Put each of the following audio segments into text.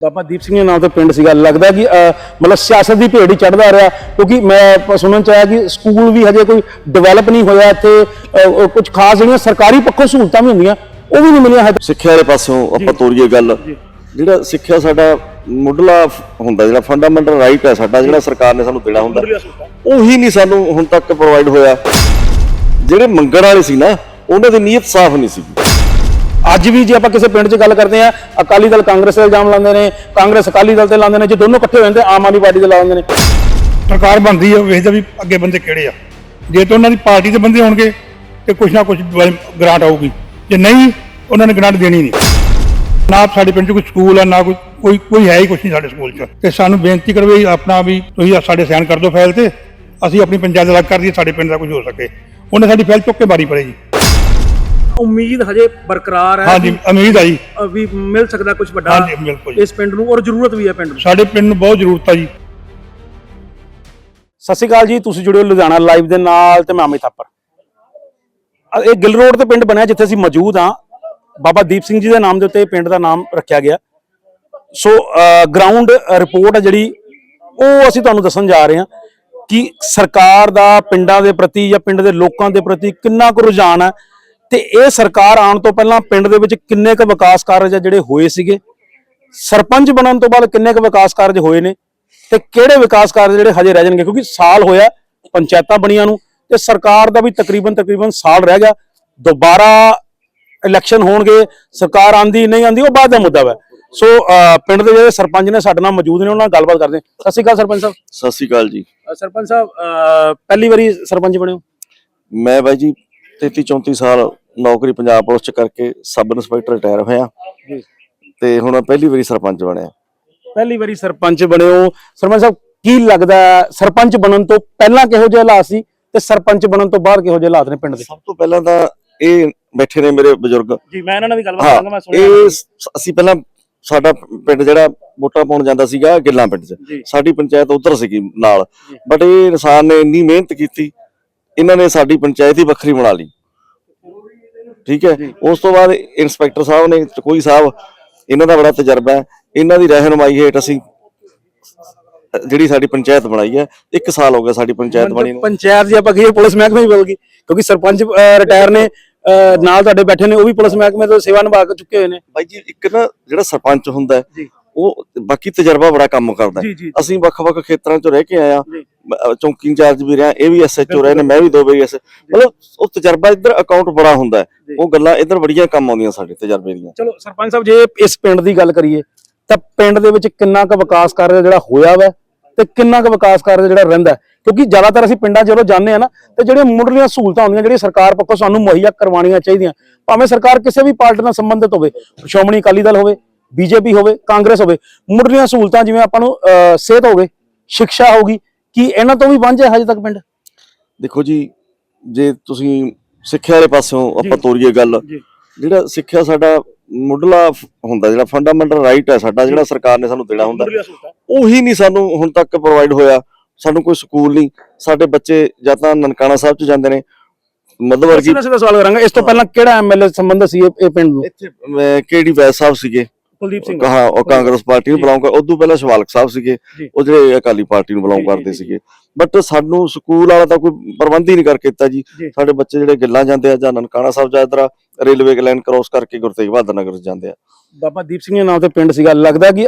ਬਾਬਾ ਦੀਪ ਸਿੰਘ ਦੇ ਨਾਮ ਤੇ ਪਿੰਡ ਸੀਗਾ। ਲੱਗਦਾ ਕਿ ਮਤਲਬ ਸਿਆਸਤ ਦੀ ਭੇਡ ਹੀ ਚੜਦਾ ਰਿਹਾ ਕਿਉਂਕਿ ਮੈਂ ਸੁਣਨ ਚ ਆਇਆ ਕਿ ਸਕੂਲ ਵੀ ਹਜੇ ਕੋਈ ਡਿਵੈਲਪ ਨਹੀਂ ਹੋਇਆ ਇੱਥੇ ਕੁਝ ਖਾਸ ਜਿਹੜੀਆਂ ਸਰਕਾਰੀ ਪੱਖੋਂ ਸਹੂਲਤਾਂ ਵੀ ਹੁੰਦੀਆਂ ਉਹ ਵੀ ਨਹੀਂ ਮਿਲੀਆਂ ਹਜੇ ਸਿੱਖਿਆ ਵਾਲੇ ਪਾਸੋਂ ਆਪਾਂ ਤੋਰੀਏ ਗੱਲ। ਜਿਹੜਾ ਸਿੱਖਿਆ ਸਾਡਾ ਮੁੱਢਲਾ ਹੁੰਦਾ ਜਿਹੜਾ ਫੰਡਾਮੈਂਟਲ ਰਾਈਟ ਹੈ ਸਾਡਾ ਜਿਹੜਾ ਸਰਕਾਰ ਨੇ ਸਾਨੂੰ ਦੇਣਾ ਹੁੰਦਾ ਉਹੀ ਨਹੀਂ ਸਾਨੂੰ ਹੁਣ ਤੱਕ ਪ੍ਰੋਵਾਈਡ ਹੋਇਆ। ਜਿਹੜੇ ਮੰਗਣ ਵਾਲੇ ਸੀ ਨਾ ਉਹਨਾਂ ਦੀ ਨੀਅਤ ਸਾਫ਼ ਨਹੀਂ ਸੀ ਅੱਜ ਵੀ ਜੇ ਆਪਾਂ ਕਿਸੇ ਪਿੰਡ 'ਚ ਗੱਲ ਕਰਦੇ ਆ ਅਕਾਲੀ ਦਲ ਕਾਂਗਰਸ ਤੇ ਇਲਜ਼ਾਮ ਲਾਉਂਦੇ ਨੇ, ਕਾਂਗਰਸ ਅਕਾਲੀ ਦਲ ਤੇ ਲਾਉਂਦੇ ਨੇ, ਜੇ ਦੋਨੋਂ ਇਕੱਠੇ ਹੋ ਜਾਂਦੇ, ਆਮ ਆਦਮੀ ਪਾਰਟੀ ਦੇ ਲਾ ਦਿੰਦੇ ਨੇ। ਸਰਕਾਰ ਬਣਦੀ ਹੈ ਵੇਖਦੇ ਵੀ ਅੱਗੇ ਬੰਦੇ ਕਿਹੜੇ ਆ। ਜੇ ਤਾਂ ਉਹਨਾਂ ਦੀ ਪਾਰਟੀ ਦੇ ਬੰਦੇ ਹੋਣਗੇ, ਤੇ ਕੁਛ ਨਾ ਕੁਛ ਗ੍ਰਾਂਟ ਆਊਗੀ। ਜੇ ਨਹੀਂ, ਉਹਨਾਂ ਨੇ ਗ੍ਰਾਂਟ ਦੇਣੀ ਨਹੀਂ। ਨਾ ਸਾਡੇ ਪਿੰਡ 'ਚ ਕੋਈ ਸਕੂਲ ਆ, ਨਾ ਕੋਈ ਕੋਈ ਕੋਈ ਹੈ ਹੀ ਕੁਛ ਨਹੀਂ ਸਾਡੇ ਸਕੂਲ 'ਚ। ਤੇ ਸਾਨੂੰ ਬੇਨਤੀ ਕਰੋ ਵੀ ਆਪਣਾ ਵੀ ਤੁਸੀਂ ਸਾਡੇ ਸਾਈਨ ਕਰ ਦਿਓ ਫਾਈਲ ਤੇ, ਅਸੀਂ ਆਪਣੀ ਪੰਚਾਇਤ ਅਲੱਗ ਕਰ ਦਈਏ, ਸਾਡੇ ਪਿੰਡ ਦਾ ਕੁਝ ਹੋ ਸਕੇ। ਉਹਨੇ ਸਾਡੀ ਫਾਈਲ ਚੁੱਕ ਕੇ ਬਾਰੀ ਪੜੇ ਜੀ ਉਮੀਦ ਹਜੇ ਬਰਕਰਾਰ ਹਾਂਜੀ ਉਮੀਦ ਆ ਜੀ ਵੀ ਮਿਲ ਸਕਦਾ ਕੁਝ ਵੱਡਾ ਹਾਂਜੀ ਬਿਲਕੁਲ ਜੀ। ਇਸ ਪਿੰਡ ਨੂੰ ਔਰ ਜ਼ਰੂਰਤ ਵੀ ਹੈ ਪਿੰਡ ਨੂੰ। ਸਾਡੇ ਪਿੰਡ ਨੂੰ ਬਹੁਤ ਜ਼ਰੂਰਤ ਆ ਜੀ। ਸਤਿ ਸ਼੍ਰੀ ਅਕਾਲ ਜੀ ਤੁਸੀਂ ਜੁੜੇ ਹੋ ਲੁਧਿਆਣਾ ਲਾਈਵ ਦੇ ਨਾਲ ਤੇ ਮੈਂ ਅਮਿਤ ਥਾਪਰ। ਅ, ਇਹ ਗਿੱਲ ਰੋਡ ਤੇ ਪਿੰਡ ਬਣਿਆ ਜਿੱਥੇ ਅਸੀਂ ਮੌਜੂਦ ਹਾਂ। ਬਾਬਾ ਦੀਪ ਸਿੰਘ ਜੀ ਦੇ ਨਾਮ ਦੇ ਉੱਤੇ ਇਹ ਪਿੰਡ ਦਾ ਨਾਮ ਰੱਖਿਆ ਗਿਆ। ਸੋ ਗਰਾਊਂਡ ਰਿਪੋਰਟ ਹੈ ਜਿਹੜੀ ਉਹ ਅਸੀਂ ਤੁਹਾਨੂੰ ਦੱਸਣ ਜਾ ਰਹੇ ਹਾਂ ਕਿ ਸਰਕਾਰ ਦਾ ਪਿੰਡਾਂ ਦੇ ਪ੍ਰਤੀ ਜਾਂ ਪਿੰਡ ਦੇ ਲੋਕਾਂ ਦੇ ਪ੍ਰਤੀ ਕਿੰਨਾ ਕੁ ਰੁਝਾਨ ਹੈ ਤੇ ਇਹ ਸਰਕਾਰ ਆਉਣ ਤੋਂ ਪਹਿਲਾਂ ਪਿੰਡ ਦੇ ਵਿੱਚ ਕਿੰਨੇ ਕੁ ਵਿਕਾਸ ਕਾਰਜ ਆ ਜਿਹੜੇ ਹੋਏ ਸੀਗੇ? ਸਰਪੰਚ ਬਣਨ ਤੋਂ ਬਾਅਦ ਕਿੰਨੇ ਕੁ ਵਿਕਾਸ ਕਾਰਜ ਹੋਏ ਨੇ? ਤੇ ਕਿਹੜੇ ਵਿਕਾਸ ਕਾਰਜ ਜਿਹੜੇ ਹਜੇ ਰਹਿ ਜਾਣਗੇ? ਕਿਉਂਕਿ ਸਾਲ ਹੋਇਆ ਪੰਚਾਇਤਾਂ ਬਣੀਆਂ ਨੂੰ ਤੇ ਸਰਕਾਰ ਦਾ ਵੀ ਤਕਰੀਬਨ ਤਕਰੀਬਨ ਸਾਲ ਰਹਿ ਗਿਆ। ਦੁਬਾਰਾ ਇਲੈਕਸ਼ਨ ਹੋਣਗੇ ਸਰਕਾਰ ਆਂਦੀ ਨਹੀਂ ਆਂਦੀ ਉਹ ਬਾਅਦ ਦਾ ਮੁੱਦਾ ਵਾ। ਸੋ ਪਿੰਡ ਦੇ ਜਿਹੜੇ ਸਰਪੰਚ ਨੇ ਸਾਡੇ ਨਾਲ ਮੌਜੂਦ ਨੇ ਉਹਨਾਂ ਨਾਲ ਗੱਲਬਾਤ ਕਰਦੇ ਹਾਂ। ਸਤਿ ਸ਼੍ਰੀ ਅਕਾਲ ਸਰਪੰਚ ਸਾਹਿਬ। ਸਤਿ ਸ੍ਰੀ ਅਕਾਲ ਜੀ। ਸਰਪੰਚ ਸਾਹਿਬ ਪਹਿਲੀ ਵਾਰੀ ਸਰਪੰਚ ਬਣੇ ਹੋ ਮੈਂ ਬਾਈ ਜੀ 33 34 ਸਾਲ ਨੌਕਰੀ ਪੰਜਾਬ ਪੁਲਿਸ ਚ ਕਰਕੇ ਸਬ ਇੰਸਪੈਕਟਰ ਰਿਟਾਇਰ ਹੋਇਆ। ਜੀ। ਤੇ ਹੁਣ ਪਹਿਲੀ ਵਾਰੀ ਸਰਪੰਚ ਬਣਿਆ। ਪਹਿਲੀ ਵਾਰੀ ਸਰਪੰਚ ਬਣੇ ਹੋ ਸਰਪੰਚ ਸਾਹਿਬ ਕੀ ਲੱਗਦਾ ਹੈ, ਸਰਪੰਚ ਬਣਨ ਤੋਂ ਪਹਿਲਾਂ ਕਿਹੋ ਜਿਹੇ ਹਾਲਾਤ ਸੀ ਤੇ ਸਰਪੰਚ ਬਣਨ ਤੋਂ ਬਾਅਦ ਕਿਹੋ ਜਿਹੇ ਹਾਲਾਤ ਨੇ ਪਿੰਡ ਦੇ? ਸਭ ਤੋਂ ਪਹਿਲਾਂ ਤਾਂ ਇਹ ਬੈਠੇ ਨੇ ਮੇਰੇ ਬਜ਼ੁਰਗ। ਜੀ ਮੈਂ ਇਹਨਾਂ ਨਾਲ ਵੀ ਹਾਂ ਇਹ ਸ- ਅਸੀਂ ਪਹਿਲਾਂ ਸਾਡਾ ਪਿੰਡ ਜਿਹੜਾ ਵੋਟਾਂ ਪਾਉਣ ਜਾਂਦਾ ਸੀਗਾ ਗਿੱਲਾਂ ਪਿੰਡ 'ਚ। ਜੀ। ਸਾਡੀ ਪੰਚਾਇਤ ਉਧਰ ਸੀਗੀ ਨਾਲ। ਬਟ ਇਹ ਇਨਸਾਨ ਨੇ ਇੰਨੀ ਮਿਹਨਤ ਕੀਤੀ ਇਹਨਾਂ ਨੇ ਸਾਡੀ ਪੰਚਾਇਤ ਹੀ ਵੱਖਰੀ ਬਣਾ ਲਈ। ਠੀਕ ਹੈ? ਉਸ ਤੋਂ ਬਾਅਦ ਇੰਸਪੈਕਟਰ ਸਾਹਿਬ ਨੇ ਕੋਈ ਸਾਹਿਬ ਇਹਨਾਂ ਦਾ ਬੜਾ ਤਜਰਬਾ ਹੈ। ਇਹਨਾਂ ਦੀ ਰਹਿਨਮਾਈ ਹੇਠ ਅਸੀਂ ਜਿਹੜੀ ਸਾਡੀ ਪੰਚਾਇਤ ਬਣਾਈ ਹੈ ਇੱਕ ਸਾਲ ਹੋ ਗਿਆ ਸਾਡੀ ਪੰਚਾਇਤ ਬਣੀ ਨੂੰ। ਪੰਚਾਇਤ ਜੇ ਆਪਾਂ ਕਹੀਏ ਪੁਲਿਸ ਮਹਿਕਮੇ ਹੀ ਬਦਲ ਗਈ ਕਿਉਂਕਿ ਸਰਪੰਚ ਰਿਟਾਇਰ ਨੇ ਨਾਲ ਤੁਹਾਡੇ ਬੈਠੇ ਨੇ ਉਹ ਵੀ ਪੁਲਿਸ ਮਹਿਕਮੇ ਤੋਂ ਸੇਵਾ ਨਿਭਾ ਕੇ ਚੁੱਕੇ ਹੋਏ ਨੇ। ਬਾਈ ਜੀ ਇੱਕ ਨਾ ਜਿਹੜਾ ਸਰਪੰਚ ਹੁੰਦਾ ਹੈ, ਜੀ। ਉਹ ਬਾਕੀ ਤਜਰਬਾ ਬੜਾ ਕੰਮ ਕਰਦਾ। ਅਸੀਂ ਵੱਖ-ਵੱਖ ਖੇਤਰਾਂ 'ਚ ਰਹਿ ਕੇ ਆਏ ਆ ਜੀ। ਚੌਂਕੀ ਇੰਚਾਰਜ ਵੀ ਰਿਹਾ ਇਹ ਵੀ ਐਸਐਚਓ ਰਹੇ ਨੇ ਮੈਂ ਵੀ ਦੋ ਵਾਰੀ ਐਸ ਮਤਲਬ ਉਹ ਤਜਰਬਾ ਇੱਧਰ ਅਕਾਊਂਟ ਬੜਾ ਹੁੰਦਾ। ਉਹ ਗੱਲਾਂ ਇੱਧਰ ਬੜੀਆਂ ਕੰਮ ਆਉਂਦੀਆਂ ਸਾਡੇ ਤਜਰਬੇ ਦੀਆਂ ਚਲੋ ਸਰਪੰਚ ਸਾਹਿਬ ਜੇ ਇਸ ਪਿੰਡ ਦੀ ਗੱਲ ਕਰੀਏ ਤਾਂ ਪਿੰਡ ਦੇ ਵਿੱਚ ਕਿੰਨਾ ਕੁ ਵਿਕਾਸ ਕਾਰਜ ਜਿਹੜਾ ਹੋਇਆ ਵਾ ਤੇ ਕਿੰਨਾ ਕੁ ਵਿਕਾਸ ਕਾਰਜ ਜਿਹੜਾ ਰਹਿੰਦਾ? ਕਿਉਂਕਿ ਜ਼ਿਆਦਾਤਰ ਅਸੀਂ ਪਿੰਡਾਂ 'ਚ ਜਦੋਂ ਜਾਂਦੇ ਆ ਨਾ ਤੇ ਜਿਹੜੀਆਂ ਮੁੱਢਲੀਆਂ ਸਹੂਲਤਾਂ ਹੁੰਦੀਆਂ ਜਿਹੜੀਆਂ ਸਰਕਾਰ ਪੱਖੋਂ ਸਾਨੂੰ ਮੁਹੱਈਆ ਕਰਵਾਉਣੀਆਂ ਚਾਹੀਦੀਆਂ ਭਾਵੇਂ ਸਰਕਾਰ ਕਿਸੇ ਵੀ ਪਾਰਟੀ ਨਾਲ ਸੰਬੰਧਿਤ ਹੋਵੇ ਸ਼੍ਰੋਮਣੀ ਅਕਾਲੀ ਦਲ ਹੋਵੇ ਬੀਜੇਪੀ ਹੋਵੇ ਕਾਂਗਰਸ ਹੋਵੇ ਮੁੱਢਲੀਆਂ ਸਹੂਲਤਾਂ ਜਿਵੇਂ ਆਪਾਂ ਨੂੰ ਸਿਹਤ ਹੋਵੇ ਸਿੱਖਿਆ ਹੋਗੀ ਕੀ ਇਹਨਾਂ ਤੋਂ ਵੀ ਵਾਂਝੇ ਹਜੇ ਤੱਕ ਪਿੰਡ? ਦੇਖੋ ਜੀ ਜੇ ਤੁਸੀਂ ਸਿੱਖਿਆ ਵਾਲੇ ਪਾਸੋਂ ਆਪਾਂ। ਤੋਰੀਏ ਗੱਲ। ਜਿਹੜਾ ਸਿੱਖਿਆ ਸਾਡਾ ਮੁੱਢਲਾ ਹੁੰਦਾ ਜਿਹੜਾ ਫੰਡਾਮੈਂਟਲ ਰਾਈਟ ਹੈ ਸਾਡਾ ਜਿਹੜਾ ਸਰਕਾਰ ਨੇ ਸਾਨੂੰ ਦੇਣਾ ਹੁੰਦਾ ਉਹੀ ਨਹੀਂ ਸਾਨੂੰ ਹੁਣ ਤੱਕ ਪ੍ਰੋਵਾਈਡ ਹੋਇਆ ਸਾਨੂੰ ਕੋਈ ਸਕੂਲ ਨਹੀਂ ਸਾਡੇ ਬੱਚੇ ਜਾਂ ਤਾਂ ਨਨਕਾਣਾ ਸਾਹਿਬ ਚ ਜਾਂਦੇ ਨੇ ਮੱਧਵਰਗੀ ਸਿੱਧਾ ਸਿੱਧਾ ਸਵਾਲ ਕਰਾਂਗਾ ਇਸ ਤੋਂ ਪਹਿਲਾਂ ਕਿਹੜਾ ਐਮਐਲਏ ਸੰਬੰਧ ਸੀ ਇਹ ਪਿੰਡ ਨੂੰ? ਇੱਥੇ ਕਿਹੜੀ ਵੈਦ ਸਾਹਿਬ ਸੀਗੇ? ਕੁਲਦੀਪ ਸਿੰਘ ਹਾਂ ਉਹ ਕਾਂਗਰਸ ਪਾਰਟੀ ਨੂੰ। ਬਿਲੋਂਗ ਕਰ ਉਦੋਂ ਪਹਿਲਾਂ ਸ਼ਿਵਾਲਕ ਸਾਹਿਬ ਸੀਗੇ। ਉਹ ਜਿਹੜੇ ਅਕਾਲੀ ਪਾਰਟੀ ਨੂੰ ਬਿਲੋਂਗ ਕਰਦੇ। ਸੀਗੇ ਬਟ ਸਾਨੂੰ ਸਕੂਲ ਵਾਲਾ ਤਾਂ ਕੋਈ ਪ੍ਰਬੰਧ ਹੀ ਨਹੀਂ ਕਰਕੇ ਦਿੱਤਾ ਜੀ। ਸਾਡੇ ਬੱਚੇ ਜਿਹੜੇ ਗਿੱਲਾਂ ਜਾਂਦੇ ਆ ਜਾਂ ਨਨਕਾਣਾ ਸਾਹਿਬ ਜਾਂ ਇਧਰ ਰੇਲਵੇ ਲਾਈਨ ਕ੍ਰੋਸ ਕਰਕੇ ਗੁਰੂ ਤੇਗ ਬਹਾਦਰ ਨਗਰ ਜਾਂਦੇ ਆ ਬਾਬਾ ਦੀਪ ਸਿੰਘ ਦੇ ਨਾਮ ਤੇ ਪਿੰਡ ਸੀਗਾ ਲੱਗਦਾ ਕਿ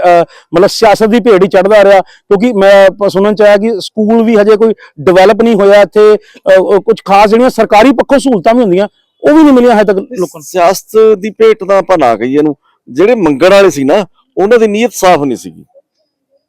ਮਤਲਬ ਸਿਆਸਤ ਦੀ ਭੇਡ ਹੀ ਚੜਦਾ ਰਿਹਾ ਕਿਉਂਕਿ ਮੈਂ ਸੁਣਨ ਚ ਆਇਆ ਕਿ ਸਕੂਲ ਵੀ ਹਜੇ ਕੋਈ ਡਿਵੈਲਪ ਨਹੀਂ ਹੋਇਆ ਇੱਥੇ ਕੁਝ ਖਾਸ ਜਿਹੜੀਆਂ ਸਰਕਾਰੀ ਪੱਖੋਂ ਸਹੂਲਤਾਂ ਵੀ ਹੁੰਦੀਆਂ ਉਹ ਵੀ ਨਹੀਂ ਮਿਲੀਆਂ ਹਜੇ ਤੱਕ ਲੋਕਾਂ ਨੂੰ ਸਿਆਸਤ ਦੀ ਭੇਟ ਦਾ ਆਪਾਂ ਨਾ ਕਹੀਏ ਇਹਨੂੰ ਜਿਹੜੇ ਮੰਗਣ ਵਾਲੇ ਸੀ ਨਾ ਉਹਨਾਂ ਦੀ ਨੀਅਤ ਸਾਫ਼ ਨਹੀਂ ਸੀਗੀ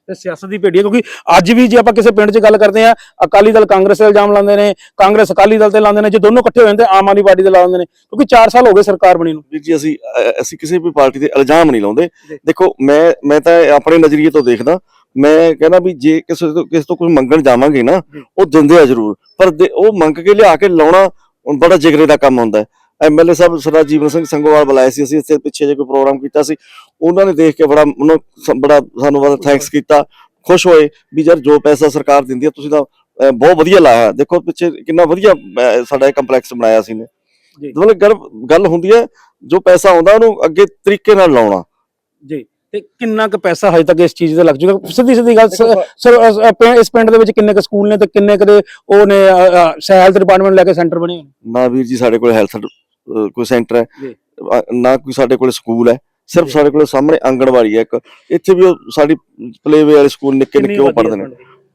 ਤੇ ਸਿਆਸਤ ਦੀ ਭੇਡ ਕਿਉਂਕਿ ਅੱਜ ਵੀ ਜੇ ਆਪਾਂ ਕਿਸੇ ਪਿੰਡ 'ਚ ਗੱਲ ਕਰਦੇ ਆ ਅਕਾਲੀ ਦਲ ਕਾਂਗਰਸ ਤੇ ਇਲਜ਼ਾਮ ਲਾਉਂਦੇ ਨੇ ਕਾਂਗਰਸ ਅਕਾਲੀ ਦਲ ਤੇ ਲਾਉਂਦੇ ਨੇ ਜੇ ਦੋਨੋਂ ਇਕੱਠੇ ਹੋ ਜਾਂਦੇ ਆਮ ਆਦਮੀ ਪਾਰਟੀ ਤੇ ਲਾ ਦਿੰਦੇ ਨੇ ਕਿਉਂਕਿ 4 ਸਾਲ ਹੋ ਗਏ ਸਰਕਾਰ ਬਣੀ ਨੂੰ ਵੀਰ ਜੀ ਅਸੀਂ ਅਸੀਂ ਕਿਸੇ ਵੀ ਪਾਰਟੀ ਤੇ ਇਲਜ਼ਾਮ ਨਹੀਂ ਲਾਉਂਦੇ। ਦੇਖੋ ਮੈਂ ਮੈਂ ਤਾਂ ਆਪਣੇ ਨਜ਼ਰੀਏ ਤੋਂ ਦੇਖਦਾ ਮੈਂ ਕਹਿੰਦਾ ਵੀ ਜੇ ਕਿਸੇ ਤੋਂ ਕਿਸੇ ਤੋਂ ਕੁਝ ਮੰਗਣ ਜਾਵਾਂਗੇ ਨਾ। ਉਹ ਦਿੰਦੇ ਆ ਜ਼ਰੂਰ ਪਰ ਦੇ- ਉਹ ਮੰਗ ਕੇ ਲਿਆ ਕੇ ਲਾਉਣਾ ਬੜਾ ਜਿਗਰੇ ਦਾ ਕੰਮ ਹੁੰਦਾ ਹੈ ਐਮਐਲਏ ਸਾਹਿਬ ਸਰਦਾਰ ਜੀਵਨ ਸਿੰਘ ਸੰਗੋਵਾਲ ਬੁਲਾਏ ਸੀ ਅਸੀਂ ਇੱਥੇ ਪਿੱਛੇ ਜੇ ਕੋਈ ਪ੍ਰੋਗਰਾਮ ਕੀਤਾ ਸੀ। ਉਹਨਾਂ ਨੇ ਦੇਖ ਕੇ ਬੜਾ ਬੜਾ ਸਾਨੂੰ ਬੜਾ ਥੈਂਕਸ ਕੀਤਾ ਖੁਸ਼ ਹੋਏ ਵੀ ਯਾਰ ਜੋ ਪੈਸਾ ਸਰਕਾਰ ਦਿੰਦੀ ਹੈ ਤੁਸੀਂ ਤਾਂ ਬਹੁਤ ਵਧੀਆ ਲਾਇਆ। ਦੇਖੋ ਪਿੱਛੇ ਕਿੰਨਾ ਵਧੀਆ ਸਾਡਾ ਇਹ ਕੰਪਲੈਕਸ ਬਣਾਇਆ ਸੀ ਨੇ ਜੀ। ਮਤਲਬ ਗੱਲ ਗੱਲ ਹੁੰਦੀ ਹੈ ਜੋ ਪੈਸਾ ਆਉਂਦਾ ਉਹਨੂੰ ਅੱਗੇ ਤਰੀਕੇ ਨਾਲ ਲਾਉਣਾ। ਜੀ। ਤੇ ਕਿੰਨਾ ਕੁ ਪੈਸਾ ਹਜੇ ਤੱਕ ਇਸ ਚੀਜ਼ ਤੇ ਲੱਗ ਚੁੱਕਾ ਸਿੱਧੀ ਸਿੱਧੀ ਗੱਲ ਸਰ ਇਸ ਪਿੰਡ ਦੇ ਵਿੱਚ ਕਿੰਨੇ ਕੁ ਸਕੂਲ ਨੇ ਤੇ ਕਿੰਨੇ ਕੁ ਦੇ ਉਹ ਨੇ ਹੈਲਥ ਡਿਪਾਰਟਮੈਂਟ ਲੈ ਕੇ ਸੈਂਟਰ ਬਣੇ? ਨਾ? ਵੀਰ ਜੀ ਸਾਡੇ ਕੋਲ ਹੈਲਥ ਕੋਈ ਸੈਂਟਰ ਹੈ ਨਾ ਕੋਈ ਸਾਡੇ ਕੋਲ ਸਕੂਲ ਹੈ ਸਿਰਫ। ਸਾਡੇ ਕੋਲ ਸਾਹਮਣੇ ਆਂਗਣਵਾੜੀ ਹੈ ਇੱਕ। ਇੱਥੇ ਵੀ ਉਹ ਸਾਡੀ ਪਲੇਵੇ ਵਾਲੇ ਸਕੂਲ ਨਿੱਕੇ ਨਿੱਕੇ ਉਹ ਪੜ੍ਹਦੇ ਨੇ?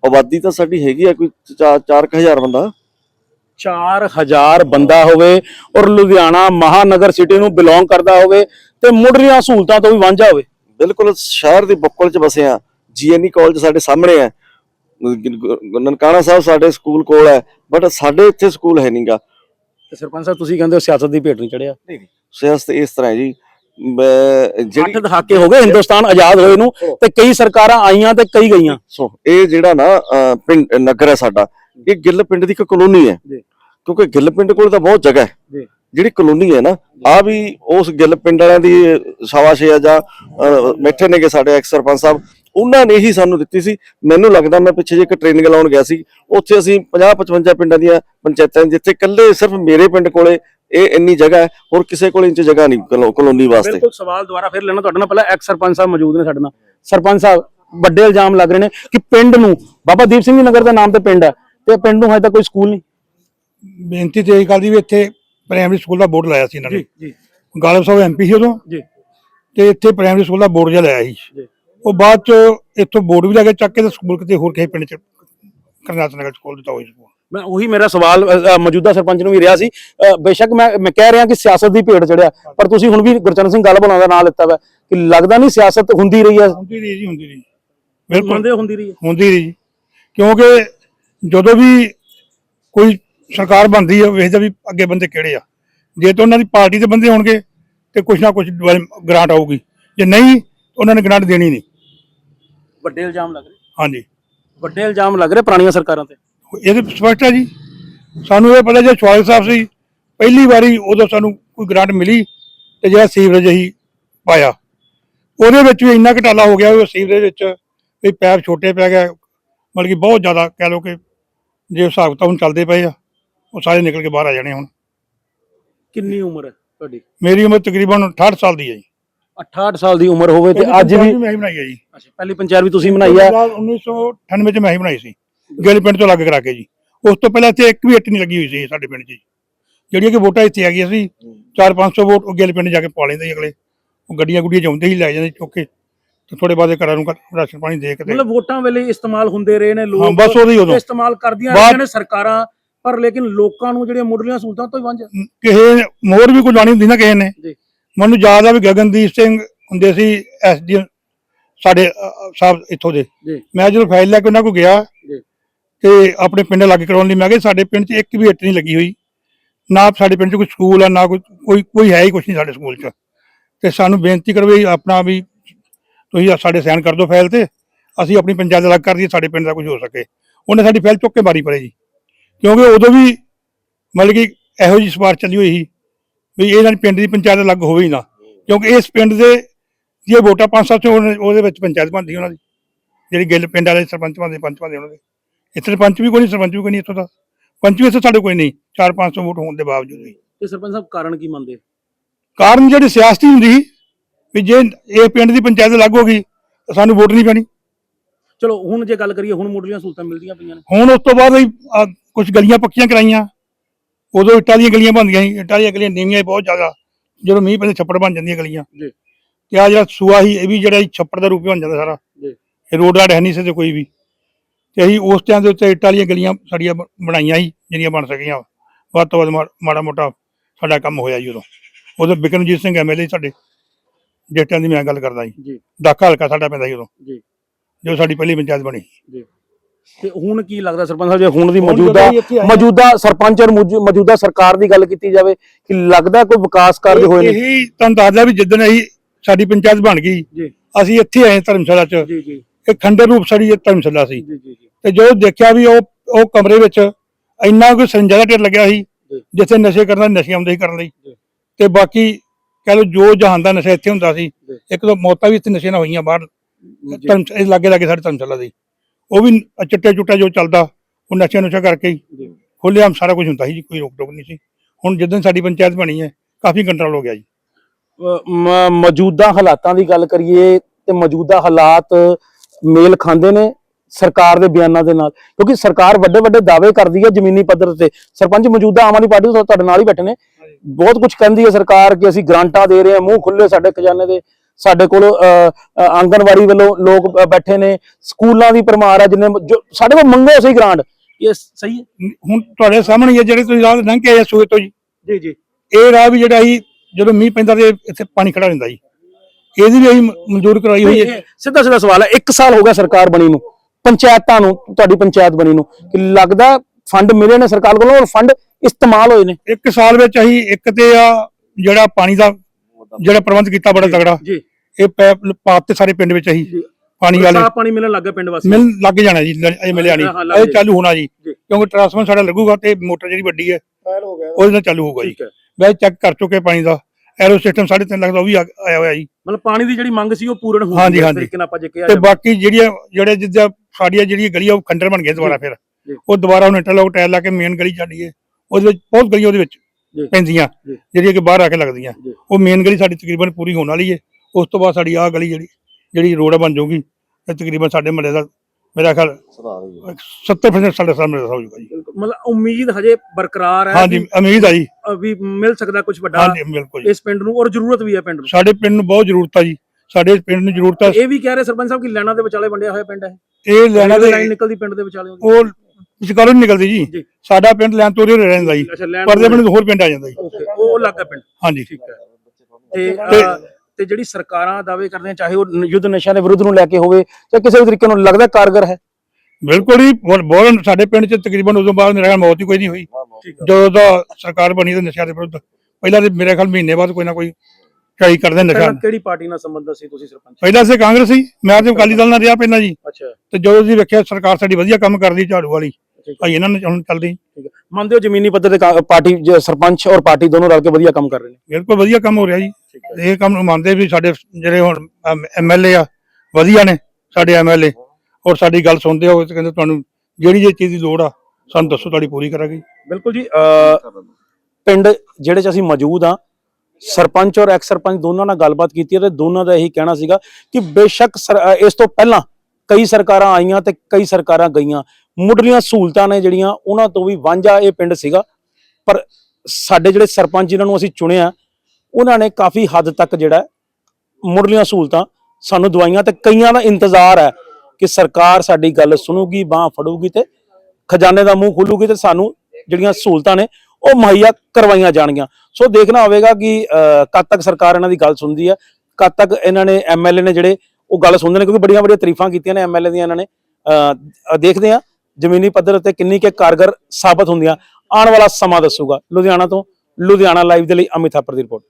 ਆਬਾਦੀ ਤਾਂ ਸਾਡੀ ਹੈਗੀ ਆ ਕੋਈ 4000 ਬੰਦਾ। 4000 ਬੰਦਾ ਹੋਵੇ ਔਰ ਲੁਧਿਆਣਾ ਮਹਾਨਗਰ ਸਿਟੀ ਨੂੰ ਬਿਲੋਂਗ ਕਰਦਾ ਹੋਵੇ ਤੇ ਮੁੱਢਲੀਆਂ ਸਹੂਲਤਾਂ ਤੋਂ ਵੀ ਵਾਂਝਾ ਹੋਵੇ। ਬਿਲਕੁਲ ਸ਼ਹਿਰ ਦੇ ਬੁੱਕਲ 'ਚ ਵਸੇ ਆ ਜੀਐਨਈ ਕਾਲਜ ਸਾਡੇ ਸਾਹਮਣੇ ਹੈ ਨਨਕਾਣਾ ਸਾਹਿਬ ਸਾਡੇ ਸਕੂਲ ਕੋਲ ਹੈ ਬਟ ਸਾਡੇ ਇੱਥੇ ਸਕੂਲ ਹੈ ਨਹੀਂਗਾ ਤੇ ਸਰਪੰਚ ਸਾਹਿਬ ਤੁਸੀਂ ਕਹਿੰਦੇ ਹੋ ਸਿਆਸਤ ਦੀ ਭੇਟ ਨਹੀਂ ਚੜਿਆ ਸਿਆਸਤ ਇਸ ਤਰ੍ਹਾਂ ਹੈ ਜੀ। ਜਿਹੜੀ ਅੱਠ ਦਹਾਕੇ ਹੋ ਗਏ ਹਿੰਦੁਸਤਾਨ ਆਜ਼ਾਦ ਹੋਏ ਨੂੰ ਤੇ ਕਈ ਸਰਕਾਰਾਂ ਆਈਆਂ ਤੇ ਕਈ ਗਈਆਂ। ਸੋ ਇਹ ਜਿਹੜਾ ਨਾ ਅਹ, ਪਿੰਡ ਨਗਰ ਹੈ ਸਾਡਾ ਇਹ ਗਿੱਲ ਪਿੰਡ ਦੀ ਇੱਕ ਕਲੋਨੀ ਹੈ। ਜੀ। ਕਿਉਂਕਿ ਗਿੱਲ ਪਿੰਡ ਕੋਲ ਤਾਂ ਬਹੁਤ ਜਗ੍ਹਾ ਹੈ। ਜਿਹੜੀ ਕਲੋਨੀ ਹੈ ਨਾ ਆ ਵੀ ਉਸ ਗਿੱਲ ਪਿੰਡ ਵਾਲਿਆਂ ਦੀ ਸ਼ਾਬਾਸ਼ ਹੈ ਜਾਂ ਅਹ, ਬੈਠੇ ਨੇਗੇ ਸਾਡੇ ਐਕਸ ਸਰਪੰਚ ਸਾਹਿਬ। ਉਹਨਾਂ ਨੇ ਹੀ ਸਾਨੂੰ ਦਿੱਤੀ ਸੀ। ਮੈਨੂੰ ਲੱਗਦਾ ਮੈਂ ਪਿੱਛੇ ਜੇ ਇੱਕ ਟ੍ਰੇਨਿੰਗ ਲਾਉਣ ਗਿਆ ਸੀ। ਉੱਥੇ ਅਸੀਂ 50 55 ਪਿੰਡਾਂ ਦੀਆਂ ਪੰਚਾਇਤਾਂ ਜਿੱਥੇ ਇਕੱਲੇ ਸਿਰਫ ਮੇਰੇ ਪਿੰਡ ਕੋਲੇ ਇਹ ਇੰਨੀ ਜਗ੍ਹਾ ਹੈ ਹੋਰ ਕਿਸੇ ਕੋਲ ਇੰਚ ਜਗ੍ਹਾ ਨਹੀਂ ਕਲੋ- ਕਲੋਨੀ ਵਾਸਤੇ। ਬਿਲਕੁਲ ਸਵਾਲ ਦੁਬਾਰਾ ਫਿਰ ਲੈਣਾ ਤੁਹਾਡੇ ਨਾਲ ਪਹਿਲਾਂ ਐਕਸ ਸਰਪੰਚ ਸਾਹਿਬ ਮੌਜੂਦ ਨੇ ਸਾਡੇ ਨਾਲ। ਸਰਪੰਚ ਸਾਹਿਬ ਵੱਡੇ ਇਲਜ਼ਾਮ ਲੱਗ ਰਹੇ ਨੇ ਕਿ ਪਿੰਡ ਨੂੰ ਬਾਬਾ ਦੀਪ ਸਿੰਘ ਜੀ ਨਗਰ ਦਾ ਨਾਮ ਤੇ ਪਿੰਡ ਹੈ ਤੇ ਪਿੰਡ ਨੂੰ ਹਜੇ ਤੱਕ ਕੋਈ ਸਕੂਲ ਨਹੀਂ? ਬੇਨਤੀ ਤੇ ਇਹ ਕਰਦੀ ਵੀ ਇੱਥੇ ਪ੍ਰਾਇਮਰੀ ਸਕੂਲ ਦਾ ਬੋਰਡ ਲਾਇਆ ਸੀ ਇਹਨਾਂ ਨੇ। ਜੀ ਗਾਲਬ ਸਾਹਿਬ ਐਮਪੀ ਸੀ ਉਦੋਂ। ਜੀ। ਤੇ ਇੱਥੇ ਪ੍ਰਾਇਮਰੀ ਸਕੂਲ ਦਾ ਬੋਰਡ ਜਿਹਾ ਲਾਇਆ ਸੀ। ਜੀ। ਉਹ ਬਾਅਦ ਚ ਇੱਥੋਂ ਬੋਰਡ ਵੀ ਲੈ ਕੇ ਚੱਕ ਕੇ ਤੇ ਸਕੂਲ ਕਿਤੇ ਹੋਰ ਕਿਸੇ ਪਿੰਡ ਚ ਕਰਨਾਟ ਨਗਰ ਸਕੂਲ ਦਿੱਤਾ ਹੋਇਆ ਸਕੂਲ। ਮੈਂ ਉਹੀ ਮੇਰਾ ਸਵਾਲ ਅ, ਅ, ਮੌਜੂਦਾ ਸਰਪੰਚ ਨੂੰ ਵੀ ਰਿਹਾ ਸੀ। ਅ, ਬੇਸ਼ੱਕ ਮੈਂ ਮੈਂ ਕਹਿ ਰਿਹਾ ਕਿ ਸਿਆਸਤ ਦੀ ਭੇਟ ਚੜਿਆ ਪਰ ਤੁਸੀਂ ਹੁਣ ਵੀ ਗੁਰਚਰਨ ਸਿੰਘ ਗੱਲ ਬਣਾਉਣ ਦਾ ਨਾਂ ਲਿੱਤਾ ਵਾ ਕਿ ਲੱਗਦਾ ਨਹੀਂ ਸਿਆਸਤ ਹੁੰਦੀ ਰਹੀ ਹੈ? ਹੁੰਦੀ ਰਹੀ ਜੀ ਹੁੰਦੀ ਰਹੀ। ਬਿਲਕੁਲ। ਹੁੰਦੀ ਰਹੀ ਹੈ। ਹੁੰਦੀ ਰਹੀ ਕਿਉਂਕਿ ਜਦੋਂ ਵੀ ਕੋਈ ਸਰਕਾਰ ਬਣਦੀ ਹੈ ਵੇਖਦਾ ਵੀ ਅੱਗੇ ਬੰਦੇ ਕਿਹੜੇ ਆ। ਜੇ ਤਾਂ ਉਹਨਾਂ ਦੀ ਪਾਰਟੀ ਦੇ ਬੰਦੇ ਹੋਣਗੇ ਤੇ ਕੁਛ ਨਾ ਕੁਛ ਗ੍ਰਾਂਟ ਆਊਗੀ। ਜੇ ਨਹੀਂ ਉਹਨਾਂ ਨੇ ਗ੍ਰਾਂਟ ਦੇਣੀ ਨਹੀਂ। ਵੱਡੇ ਇਲਜ਼ਾਮ ਲੱਗ ਰਹੇ? ਹਾਂਜੀ। ਵੱਡੇ ਇਲਜ਼ਾਮ ਲੱਗ ਰਹੇ ਪੁਰਾਣੀਆਂ ਸਰਕਾਰਾਂ ਤੇ? ਇਹ ਤਾਂ ਸਪਸ਼ਟ ਹੈ ਜੀ। ਸਾਨੂੰ ਇਹ ਪਤਾ ਜੇ ਚੌਹਾਨ ਸਾਹਿਬ ਸੀ ਪਹਿਲੀ ਵਾਰੀ ਉਦੋਂ ਸਾਨੂੰ ਕੋਈ ਗ੍ਰਾਂਟ ਮਿਲੀ ਤੇ ਜਿਹੜਾ ਸੀਵਰੇਜ ਅਸੀਂ ਪਾਇਆ। ਉਹਦੇ ਵਿੱਚ ਵੀ ਇੰਨਾ ਘਟਾਲਾ ਹੋ ਗਿਆ ਉਹ ਸੀਵਰੇਜ ਵਿੱਚ ਵੀ ਪੈਪ ਛੋਟੇ ਪੈ ਗਏ। ਮਤਲਬ ਕਿ ਬਹੁਤ ਜ਼ਿਆਦਾ ਕਹਿ ਲਓ ਕਿ ਜੇ ਹਿਸਾਬ ਤਾਂ ਹੁਣ ਚੱਲਦੇ ਪਏ ਆ ਉਹ ਸਾਰੇ ਨਿਕਲ ਕੇ ਬਾਹਰ ਆ ਜਾਣੇ ਹੁਣ। ਕਿੰਨੀ ਉਮਰ ਹੈ ਤੁਹਾਡੀ? ਮੇਰੀ ਉਮਰ ਤਕਰੀਬਨ 68 ਸਾਲ ਦੀ ਹੈ ਜੀ। 68 ਸਾਲ ਦੀ ਉਮਰ ਹੋਵੇ ਤੇ ਅੱਜ ਵੀ ਮੈਂ ਹੀ ਬਣਾਈ ਹੈ ਜੀ। ਅੱਛਾ ਪਹਿਲੀ ਪੰਚਾਇਤ ਵੀ ਤੁਸੀਂ ਬਣਾਈ ਹੈ 1998 ਚ ਮੈਂ ਹੀ ਬਣਾਈ ਸੀ। ਗਿੱਲ ਪਿੰਡ ਤੋਂ ਲੱਗ ਕਰਾ ਕੇ ਜੀ। ਉਸ ਤੋਂ ਪਹਿਲਾਂ ਇੱਥੇ ਇੱਕ ਵੀ ਇੱਟ ਨਹੀਂ ਲੱਗੀ ਹੋਈ ਸੀ ਸਾਡੇ ਪਿੰਡ 'ਚ ਜੀ। ਜਿਹੜੀਆਂ ਕਿ ਵੋਟਾਂ ਇੱਥੇ ਆ ਗਈਆਂ ਸੀ 4-500 ਵੋਟ ਉਹ ਗਿੱਲ ਪਿੰਡ ਜਾ ਕੇ ਪਾ ਲੈਂਦੇ ਸੀ ਅਗਲੇ। ਉਹ ਗੱਡੀਆਂ ਗੁੱਡੀਆਂ ਜਾਂਦੇ ਹੀ ਲੈ ਜਾਂਦੇ ਚੁੱਕ ਕੇ। ਤੇ ਥੋੜੇ ਬਾਅਦ ਘਰਾਂ ਨੂੰ ਰਾਸ਼ਨ ਪਾਣੀ ਦੇ ਕੇ ਮਤਲਬ ਵੋਟਾਂ ਵੇਲੇ ਇਸਤੇਮਾਲ ਹੁੰਦੇ ਰਹੇ ਨੇ ਲੋਕ ਬਸ ਉਹਦੀ ਉਦੋਂ। ਇਸਤੇਮਾਲ ਕਰਦੀਆਂ ਰਹੀਆਂ ਨੇ ਸਰਕਾਰਾਂ ਪਰ ਲੇਕਿਨ ਲੋਕਾਂ ਨੂੰ ਜਿਹੜੀਆਂ ਮੁੱਢਲੀਆਂ ਸਹੂਲਤਾਂ ਤੋਂ ਹੀ ਵਾਂਝਾ ਕਿਸੇ ਮੋਹਰ ਵੀ ਕੋਈ ਲਾਣੀ ਹੁੰਦੀ ਨਾ ਕਿਸੇ ਨੇ। ਜੀ। ਮੈਨੂੰ ਯਾਦ ਆ ਵੀ ਗਗਨਦੀਪ ਸਿੰਘ ਹੁੰਦੇ ਸੀ ਐਸਡੀ ਸਾਡੇ ਸਾਹਿਬ ਇੱਥੋਂ ਦੇ। ਜੀ। ਮੈਂ ਜਦੋਂ ਫਾਈਲ ਲੈ ਕੇ ਉਹਨਾਂ ਕੋਲ ਗਿਆ ਜੀ। ਤੇ ਆਪਣੇ ਪਿੰਡ ਲੱਗ ਕਰਾਉਣ ਲਈ ਮੈਂ ਕਿਹਾ ਸਾਡੇ ਪਿੰਡ 'ਚ ਇੱਕ ਵੀ ਇੱਟ ਨਹੀਂ ਲੱਗੀ ਹੋਈ। ਨਾ ਸਾਡੇ ਪਿੰਡ 'ਚ ਕੋਈ ਸਕੂਲ ਆ ਨਾ ਕੋਈ ਕੋਈ ਹੈ ਹੀ ਕੁਛ ਨਹੀਂ ਸਾਡੇ ਸਕੂਲ 'ਚ। ਤੇ ਸਾਨੂੰ ਬੇਨਤੀ ਕਰੋ ਵੀ ਆਪਣਾ ਵੀ ਤੁਸੀਂ ਸਾਡੇ ਸਾਈਨ ਕਰ ਦਿਓ ਫਾਈਲ ਤੇ। ਅਸੀਂ ਆਪਣੀ ਪੰਚਾਇਤ ਅਲੱਗ ਕਰ ਦਈਏ ਸਾਡੇ ਪਿੰਡ ਦਾ ਕੁਝ ਹੋ ਸਕੇ। ਉਹਨੇ ਸਾਡੀ ਫਾਈਲ ਚੁੱਕ ਕੇ ਮਾਰੀ ਪਰੇ ਜੀ। ਕਿਉਂਕਿ ਉਦੋਂ ਵੀ ਮਤਲਬ ਕਿ ਇਹੋ ਜਿਹੀ ਸਵਾਰ ਚੱਲੀ ਹੋਈ ਸੀ। ਵੀ ਇਹਨਾਂ ਦੀ ਪਿੰਡ ਦੀ ਪੰਚਾਇਤ ਅਲੱਗ ਹੋਵੇ ਹੀ ਨਾ। ਕਿਉਂਕਿ ਇਸ ਪਿੰਡ ਦੇ ਜੇ ਵੋਟਾਂ ਪੰਜ ਸੱਤ ਉਹਨੇ- ਉਹਦੇ ਵਿੱਚ ਪੰਚਾਇਤ ਬਣਦੀ ਉਹਨਾਂ ਦੀ। ਜਿਹੜੀ ਗਿੱਲ ਪਿੰਡ ਵਾਲੇ ਸਰਪੰਚ ਬਣਦੇ ਪੰਚ ਬਣਦੇ ਉਹਨਾਂ ਦੇ। ਇੱਥੇ ਸਰਪੰਚ ਵੀ ਕੋਈ ਨਹੀਂ ਸਰਪੰਚ ਵੀ ਕੋਈ ਨਹੀਂ ਇੱਥੋਂ ਦਾ। ਪੰਚ ਵੀ ਇੱਥੇ ਸਾਡੇ ਕੋਈ ਨਹੀਂ। 4-500 ਵੋਟ ਹੋਣ ਦੇ ਬਾਵਜੂਦ ਵੀ। ਤੇ ਸਰਪੰਚ ਸਾਹਿਬ ਕਾਰਨ ਕੀ ਮੰਨਦੇ? ਕਾਰਨ ਜਿਹੜੀ ਸਿਆਸਤੀ ਹੁੰਦੀ ਸੀ ਵੀ ਜੇ ਇਹ ਪਿੰਡ ਦੀ ਪੰਚਾਇਤ ਅਲੱਗ ਹੋ ਗਈ ਤਾਂ ਸਾਨੂੰ ਵੋਟ ਨਹੀਂ ਪੈਣੀ। ਚਲੋ ਹੁਣ ਜੇ ਗੱਲ ਕਰੀਏ ਹੁਣ ਮੁੱਢਲੀਆਂ ਸਹੂਲਤਾਂ ਮਿਲਦੀਆਂ ਪਈਆਂ ਨੇ। ਹੁਣ ਉਸ ਤੋਂ ਬਾਅਦ ਕੁਝ ਗਲੀਆਂ ਪੱਕੀਆਂ ਕਰਾਈਆਂ। ਉਦੋਂ ਇੱਟਾਂ ਦੀਆਂ ਗਲੀਆਂ ਬਣਦੀਆਂ ਸੀ। ਇੱਟਾਂ ਦੀਆਂ ਗਲੀਆਂ ਨੀਵੀਆਂ ਸੀ ਬਹੁਤ ਜ਼ਿਆਦਾ। ਜਦੋਂ ਮੀਂਹ ਪੈਂਦੇ ਛੱਪੜ ਬਣ ਜਾਂਦੀਆਂ ਗਲੀਆਂ। ਜੀ। ਤੇ ਆ ਜਿਹੜਾ ਸੂਆ ਸੀ ਇਹ ਵੀ ਜਿਹੜਾ ਸੀ ਛੱਪੜ ਦਾ ਰੂਪ ਹੀ ਬਣ ਜਾਂਦਾ ਸਾਰਾ। ਜੀ। ਇਹ ਰੋਡ ਰਾਡ ਹੈ ਨਹੀਂ ਸੀ ਤੇ ਕੋਈ ਵੀ। ਤੇ ਅਸੀਂ ਉਸ ਟਾਈਮ ਦੇ ਉੱਤੇ ਇੱਟਾਂ ਵਾਲੀਆਂ ਗਲੀਆਂ ਸਾਡੀਆਂ ਬ- ਬਣਾਈਆਂ ਸੀ ਜਿਹੜੀਆਂ ਬਣ ਸਕੀਆਂ। ਵੱਧ ਤੋਂ ਵੱਧ ਮਾ- ਮਾੜਾ ਮੋਟਾ ਸਾਡਾ ਕੰਮ ਹੋਇਆ ਜੀ ਉਦੋਂ। ਉਦੋਂ ਬਿਕਰਮਜੀਤ ਸਿੰਘ ਐਮਐਲਏ ਸਾਡੇ। ਟਾਈਮ ਦੀ ਮੈਂ ਗੱਲ ਕਰਦਾ ਜੀ ਜੀ। ਦਾਖਾ ਹਲਕਾ ਸਾਡਾ ਪੈਂਦਾ ਸੀ ਉਦੋਂ। ਜੀ। ਜਦੋਂ ਸਾਡੀ ਪਹਿਲੀ ਪੰਚਾਇਤ ਬਣੀ। ਤੇ ਹੁਣ ਕੀ ਲੱਗਦਾ ਸਰਪੰਚ ਸਾਹਿਬ ਜੇ ਹੁਣ ਦੀ ਮੌਜੂਦਾ ਮੌਜੂਦਾ ਸਰਪੰਚ ਔਰ ਮੌਜੂ- ਮੌਜੂਦਾ ਸਰਕਾਰ ਦੀ ਗੱਲ ਕੀਤੀ ਜਾਵੇ ਕਿ ਲੱਗਦਾ ਕੋਈ ਵਿਕਾਸ ਕਾਰਜ ਹੋਏ ਨੇ? ਇਹੀ ਤੁਹਾਨੂੰ ਦੱਸਦਾ ਵੀ ਜਿੱਦਣ ਅਸੀਂ ਸਾਡੀ ਪੰਚਾਇਤ ਬਣ ਗਈ ਅਸੀਂ ਇੱਥੇ ਆਏ ਧਰਮਸ਼ਾਲਾ 'ਚ। ਜੀ ਜੀ। ਇਹ ਖੰਡਰ ਰੂਪ ਸਾਡੀ ਇਹ ਧਰਮਸ਼ਾਲਾ ਸੀ। ਤੇ ਜਦੋਂ ਦੇਖਿਆ ਵੀ ਉਹ ਉਹ ਕਮਰੇ ਵਿੱਚ ਇੰਨਾ ਕੋਈ ਸੰਜਾ ਦਾ ਢੇਰ ਲੱਗਿਆ ਸੀ। ਜਿੱਥੇ ਨਸ਼ੇ ਕਰਨਾ ਨਸ਼ੇ ਆਉਂਦੇ ਸੀ ਕਰਨ ਲਈ। ਤੇ ਬਾਕੀ ਕਹ ਲਓ ਜੋ ਜਹਾਨ ਦਾ ਨਸ਼ਾ ਇੱਥੇ ਹੁੰਦਾ ਸੀ। ਇੱਕ ਤਾਂ ਮੌਤਾਂ ਵੀ ਇੱਥੇ ਨਸ਼ੇ ਨਾਲ ਹੋਈਆਂ ਬਾਹਰ। ਧਰਮ ਇਹ ਲਾਗੇ ਲਾਗੇ ਸਾਡੇ ਧਰਮਸ਼ਾਲਾ ਦੀ। ਉਹ ਵੀ ਚਿੱਟੇ ਚੁੱਟਾ ਜੋ ਚੱਲਦਾ ਉਹ ਨਸ਼ੇ ਨੁਸ਼ਾ ਕਰਕੇ ਹੀ ਜੀ। ਖੁੱਲ੍ਹੇਆਮ ਸਾਰਾ ਕੁਝ ਹੁੰਦਾ ਸੀ ਜੀ ਕੋਈ ਰੋਕ ਟੋਕ ਨਹੀਂ ਸੀ। ਹੁਣ ਜਿੱਦਣ ਸਾਡੀ ਪੰਚਾਇਤ ਬਣੀ ਹੈ ਕਾਫੀ ਕੰਟਰੋਲ ਹੋ ਗਿਆ ਜੀ। ਮੌਜੂਦਾ ਹਾਲਾਤਾਂ ਦੀ ਗੱਲ ਕਰੀਏ ਤੇ ਮੌਜੂਦਾ ਹਾਲਾਤ ਮੇਲ ਖਾਂਦੇ ਨੇ ਸਰਕਾਰ ਦੇ ਬਿਆਨਾਂ ਦੇ ਨਾਲ ਕਿਉਂਕਿ ਸਰਕਾਰ ਵੱਡੇ ਵੱਡੇ ਦਾਅਵੇ ਕਰਦੀ ਹੈ ਜ਼ਮੀਨੀ ਪੱਧਰ ਤੇ। ਸਰਪੰਚ ਮੌਜੂਦਾ ਆਮ ਆਦਮੀ ਪਾਰਟੀ ਤੋਂ ਤੁਹਾਡੇ ਨਾਲ ਹੀ ਬੈਠੇ ਨੇ। ਬਹੁਤ ਕੁਝ ਕਹਿੰਦੀ ਹੈ ਸਰਕਾਰ ਕਿ ਅਸੀਂ ਗ੍ਰਾਂਟਾਂ ਦੇ ਰਹੇ ਹਾਂ ਮੂੰਹ ਖੁੱਲੇ ਸਾਡੇ ਖਜ਼ਾਨੇ ਦੇ। ਸਾਡੇ ਕੋਲ ਆਂਗਣਵਾੜੀ ਵੱਲੋਂ ਲੋਕ ਬੈਠੇ ਨੇ ਸਕੂਲਾਂ ਦੀ ਪਰਮਾਰ ਹੈ ਜਿੰਨੇ ਸਾਡੇ ਕੋਲ ਮੰਗੋ ਸਹੀ ਗ੍ਰਾਂਟ। ਇਹ ਸਹੀ ਹੈ। ਹੁਣ ਤੁਹਾਡੇ ਸਾਹਮਣੇ ਹੀ ਹੈ ਜਿਹੜੇ ਤੁਸੀਂ ਰਾਹ ਲੰਘ ਕੇ ਆਏ ਆ ਸੂਏ ਤੋਂ ਜੀ। ਜੀ ਜੀ। ਇਹ ਰਾਹ ਵੀ ਜਿਹੜਾ ਸੀ ਜਦੋਂ ਮੀਂਹ ਪੈਂਦਾ ਤੇ ਇੱਥੇ ਪਾਣੀ ਖੜਾ ਰਹਿੰਦਾ ਜੀ ਇਹਦੀ ਵੀ ਅਸੀਂ ਮਨਜ਼ੂਰ ਕਰਵਾਈ ਹੋਈ ਹੈ। ਸਿੱਧਾ ਸਿੱਧਾ ਸਵਾਲ ਹੈ। 1 ਸਾਲ ਹੋ ਗਿਆ ਸਰਕਾਰ ਬਣੀ ਨੂੰ। ਪੰਚਾਇਤਾਂ ਨੂੰ ਤੁਹਾਡੀ ਪੰਚਾਇਤ ਬਣੀ ਨੂੰ ਕਿ ਲੱਗਦਾ ਫੰਡ ਮਿਲੇ ਨੇ ਸਰਕਾਰ ਕੋਲੋਂ ਔਰ ਫੰਡ ਇਸਤੇਮਾਲ ਹੋਏ ਨੇ? ਇੱਕ ਸਾਲ ਵਿੱਚ ਅਸੀਂ ਇੱਕ ਤੇ ਆ ਜਿਹੜਾ ਪਾਣੀ ਦਾ ਜਿਹੜਾ ਪ੍ਰਬੰਧ ਕੀਤਾ ਬੜਾ ਤਗੜਾ ਜੀ ਇਹ ਪੈਪ ਪਾਤੇ ਸਾਰੇ ਪਿੰਡ ਵਿੱਚ ਅਸੀਂ। ਪਾਣੀ ਵਾਲੇ ਸਾਫ਼ ਪਾਣੀ ਮਿਲਣ ਲੱਗ ਗਿਆ ਪਿੰਡ ਵਾਸੀ ਮਿਲ ਲੱਗ ਜਾਣਾ ਜੀ ਇਹ ਮਿਲਿਆ ਨਹੀਂ ਇਹ। ਚਾਲੂ ਹੋਣਾ ਜੀ। ਕਿਉਂਕਿ ਟਰਾਂਸਫਰ ਸਾਡਾ ਲੱਗੂਗਾ ਤੇ ਮੋਟਰ ਜਿਹੜੀ ਵੱਡੀ ਹੈ ਉਹਦੇ ਨਾਲ ਚਾਲੂ ਹੋਊਗਾ ਜੀ ਵੈਸੇ ਚੈੱਕ ਕਰ ਚੁੱਕੇ ਪਾਣੀ ਦਾ ਐਰੋ ਸਿਸਟਮ 3.5 ਲੱਖ ਦਾ ਉਹ ਵੀ ਆਇਆ ਹੋਇਆ ਜੀ ਮਤਲਬ ਪਾਣੀ ਦੀ ਜਿਹੜੀ ਮੰਗ ਸੀ ਉਹ ਪੂਰਨ ਹੋ ਗਈ ਇਸ। ਤਰੀਕੇ ਨਾਲ ਆਪਾਂ ਜੇ ਕਿਹਾ ਤੇ। ਬਾਕੀ ਜਿਹੜੀਆਂ ਜਿਹੜੇ ਜਿੱਦਾਂ ਸਾਡੀਆਂ ਜਿਹੜੀਆਂ ਗਲੀਆਂ ਉਹ ਖੰਡਰ ਬਣ ਗਏ ਦੁਬਾਰਾ ਫਿਰ। ਉਹ ਦੁਬਾਰਾ ਹੁਣ ਇੰਟਰਲੌਕ ਟਾਇਰ ਲਾ ਕੇ ਮੇਨ ਗਲੀ ਸਾਡੀ ਹੈ ਉਹਦੇ ਵਿੱਚ ਬਹੁਤ ਗਲੀਆਂ ਉਹਦੇ ਵਿੱਚ। ਪੈਂਦੀਆਂ। ਜਿਹੜੀਆਂ ਕਿ ਬਾਹਰ ਆ ਕੇ ਲੱਗਦੀਆਂ। ਉਹ ਮੇਨ ਗਲੀ ਸਾਡੀ ਤਕਰੀਬਨ ਪੂਰੀ ਹੋਣ ਵਾਲੀ ਹੈ ਉਸ ਤੋਂ ਬਾਅਦ ਸਾਡੀ ਆਹ ਗਲੀ ਜਿਹੜੀ ਜਿਹੜੀ ਰੋਡ ਬਣ ਜਾਊਗੀ ਤੇ ਤਕਰੀਬਨ ਸਾਡੇ ਮਹੱਲੇ ਦਾ ਮੇਰਾ ਖਿਆਲ 70% ਸਾਡੇ ਸਾਹਮਣੇ ਹੋ ਜਾਊਗਾ ਜੀ। ਮਤਲਬ ਉਮੀਦ ਹਜੇ ਬਰਕਰਾਰ ਹੈ ਹਾਂਜੀ ਉਮੀਦ ਆ ਜੀ। ਵੀ- ਮਿਲ ਸਕਦਾ ਕੁਝ ਵੱਡਾ ਹਾਂਜੀ ਬਿਲਕੁਲ ਜੀ। ਇਸ ਪਿੰਡ ਨੂੰ ਔਰ ਜ਼ਰੂਰਤ ਵੀ ਹੈ ਪਿੰਡ ਨੂੰ। ਸਾਡੇ ਪਿੰਡ ਨੂੰ ਬਹੁਤ ਜ਼ਰੂਰਤ ਆ ਜੀ। ਸਾਡੇ ਪਿੰਡ ਨੂੰ ਜ਼ਰੂਰਤ ਆ। ਇਹ ਵੀ ਕਹਿ ਰਹੇ ਸਰਪੰਚ ਸਾਹਿਬ ਕਿ ਲੈਣਾ ਦੇ ਵਿਚਾਲੇ ਵੰਡਿਆ ਹੋਇਆ ਪਿੰਡ ਹੈ। ਇਹ ਲੈਣਾ ਦੇ ਲਾਈਨ ਨਿਕਲਦੀ ਪਿੰਡ ਦੇ ਵਿਚਾਲੇ ਉਹ ਵਿਚਕਾਰੋਂ ਨਹੀਂ ਨਿਕਲਦੀ ਜੀ। ਜੀ। ਸਾਡਾ ਪਿੰਡ ਲੈਣ ਤੋਂ ਉਰੇ ਰਹਿੰਦਾ ਜੀ। ਪਰਲੇ ਪਿੰਡ ਹੋਰ ਪਿੰਡ ਆ ਜਾਂਦਾ ਜੀ। ਉਹ ਲੱਗਾ ਪਿੰਡ। ਹਾਂਜੀ। ਠੀਕ ਹੈ। ਤੇ ਤੇ ਜਿਹੜੀ ਸਰਕਾਰਾਂ ਦਾਅਵੇ ਕਰਦੀਆਂ ਚਾਹੇ ਉਹ ਯੁੱਧ ਨਸ਼ਿਆਂ ਦੇ ਵਿਰੁੱਧ ਨੂੰ ਲੈ ਕੇ ਹੋਵੇ ਜਾਂ ਕਿਸੇ ਵੀ ਤਰੀਕੇ ਨੂੰ ਲੱਗਦਾ ਕਾਰਗਰ ਹੈ? ਬਿਲਕੁਲ ਹੀ ਬਹੁਤ ਸਾਡੇ ਪਿੰਡ 'ਚ ਤਕਰੀਬਨ ਉਦੋਂ ਬਾਅਦ ਮੇਰੇ ਖਿਆਲ ਮੌਤ ਹੀ ਕੋਈ ਨਹੀਂ ਹੋਈ। ਜਦੋਂ ਦਾ ਸਰਕਾਰ ਬਣੀ ਤੇ ਨਸ਼ਿਆਂ ਦੇ ਵਿਰੁੱਧ ਪਹਿਲਾਂ ਤੇ ਮੇਰੇ ਖਿਆਲ ਮਹੀਨੇ ਬਾਅਦ ਕੋਈ ਨਾ ਕੋਈ ਟਰਾਈ ਕਰਦੇ ਨਸ਼ਾ ਕਿਹੜੀ ਪਾਰਟੀ ਨਾਲ ਸੰਬੰਧ ਸੀ ਤੁਸੀਂ ਸਰਪੰਚ? ਪਹਿਲਾਂ ਸੇ ਕਾਂਗਰਸ ਸੀ ਮੈਂ ਤੇ ਅਕਾਲੀ ਦਲ ਨਾਲ ਰਿਹਾ ਪਹਿਲਾਂ ਜੀ। ਅੱਛਾ। ਤੇ ਜਦੋਂ ਅਸੀਂ ਵੇਖਿਆ ਸਰਕਾਰ ਸਾਡੀ ਵਧੀਆ ਕੰਮ ਕਰਦੀ ਝਾੜੂ ਵਾਲੀ। ਭਾਈ ਇਹਨਾਂ ਨੇ ਹੁਣ ਚੱਲਦੀ ਠੀਕ ਹੈ। ਮੰਨਦੇ ਹੋ ਜ਼ਮੀਨੀ ਪੱਧਰ ਤੇ ਕਾ- ਪਾਰਟੀ ਜੇ ਸਰਪੰਚ ਔਰ ਪਾਰਟੀ ਦੋਨੋਂ ਰਲ ਕੇ ਵਧੀਆ ਕੰਮ ਕਰ ਰਹੇ ਨੇ? ਬਿਲਕੁਲ ਵਧੀਆ ਕੰਮ ਹੋ ਰਿਹਾ ਜੀ। ਇਹ ਕੰਮ ਨੂੰ ਮੰਨਦੇ ਵੀ ਸਾਡੇ ਜਿਹੜੇ ਹੁਣ ਐਮਐਲਏ ਆ ਵਧੀਆ ਨੇ ਸਾਡੇ ਐਮਐਲਏ ਔਰ ਸਾਡੀ ਗੱਲ ਸੁਣਦੇ ਹੋ ਤੇ ਕਹਿੰਦੇ ਤੁਹਾਨੂੰ ਜਿਹੜੀ ਜੇ ਚੀਜ਼ ਦੀ ਲੋੜ ਆ ਸਾਨੂੰ ਦੱਸੋ ਤੁਹਾਡੀ ਪੂਰੀ ਕਰਾਂਗੇ ਬਿਲਕੁਲ ਜੀ ਪਿੰਡ ਜਿਹੜੇ ਚ ਅਸੀਂ ਮੌਜੂਦ ਆ ਸਰਪੰਚ ਔਰ ਐਕਸ ਸਰਪੰਚ ਦੋਨਾਂ ਨਾਲ ਗੱਲਬਾਤ ਕੀਤੀ ਹੈ ਤੇ ਦੋਨਾਂ ਦਾ ਇਹੀ ਕਹਿਣਾ ਸੀਗਾ ਕਿ ਬੇਸ਼ੱਕ ਸਰ- ਇਸ ਤੋਂ ਪਹਿਲਾਂ ਕਈ ਸਰਕਾਰਾਂ ਆਈਆਂ ਤੇ ਕਈ ਸਰਕਾਰਾਂ ਗਈਆਂ। ਮੁੱਢਲੀਆਂ ਸਹੂਲਤਾਂ ਨੇ ਜਿਹੜੀਆਂ ਉਹਨਾਂ ਤੋਂ ਵੀ ਵਾਂਝਾ ਇਹ ਪਿੰਡ ਸੀਗਾ। ਪਰ ਸਾਡੇ ਜਿਹੜੇ ਸਰਪੰਚ ਜਿਨ੍ਹਾਂ ਨੂੰ ਅਸੀਂ ਚੁਣਿਆ ਉਹਨਾਂ ਨੇ ਕਾਫੀ ਹੱਦ ਤੱਕ ਜਿਹੜਾ ਮੁੱਢਲੀਆਂ ਸਹੂਲਤਾਂ ਸਾਨੂੰ ਦਵਾਈਆਂ ਤੇ ਕਈਆਂ ਦਾ ਇੰਤਜ਼ਾਰ ਹੈ ਕਿ ਸਰਕਾਰ ਸਾਡੀ ਗੱਲ ਸੁਣੂਗੀ ਬਾਹ ਫੜੂਗੀ ਤੇ ਖਜ਼ਾਨੇ ਦਾ ਮੂੰਹ ਖੋਲੂਗੀ ਤੇ ਸਾਨੂੰ ਜਿਹੜੀਆਂ ਸਹੂਲਤਾਂ ਨੇ ਉਹ ਮੁਹੱਈਆ ਕਰਵਾਈਆਂ ਜਾਣਗੀਆਂ। ਸੋ ਦੇਖਣਾ ਹੋਵੇਗਾ ਕਿ ਅਹ, ਕਦ ਤੱਕ ਸਰਕਾਰ ਇਹਨਾਂ ਦੀ ਗੱਲ ਸੁਣਦੀ ਹੈ ਕਦ ਤੱਕ ਇਹਨਾਂ ਨੇ ਐਮਐਲਏ ਨੇ ਜਿਹੜੇ ਉਹ ਗੱਲ ਸੁਣਦੇ ਨੇ ਕਿਉਂਕਿ ਬੜੀਆਂ ਬੜੀਆਂ ਤਾਰੀਫਾਂ ਕੀਤੀਆਂ ਨੇ ਐਮਐਲਏ ਦੀਆਂ ਇਹਨਾਂ ਨੇ। ਅਹ, ਦੇਖਦੇ ਆ ਜ਼ਮੀਨੀ ਪੱਧਰ ਤੇ ਕਿੰਨੀ ਕੁ ਕਾਰਗਰ ਸਾਬਤ ਹੁੰਦੀਆਂ। ਆਉਣ ਵਾਲਾ ਸਮਾਂ ਦੱਸੂਗਾ। ਲੁਧਿਆਣਾ ਤੋਂ ਲੁਧਿਆਣਾ ਲਾਈਵ ਦੇ ਲਈ ਅਮਿਤ ਥਾਪਰ ਦੀ ਰਿਪੋਰਟ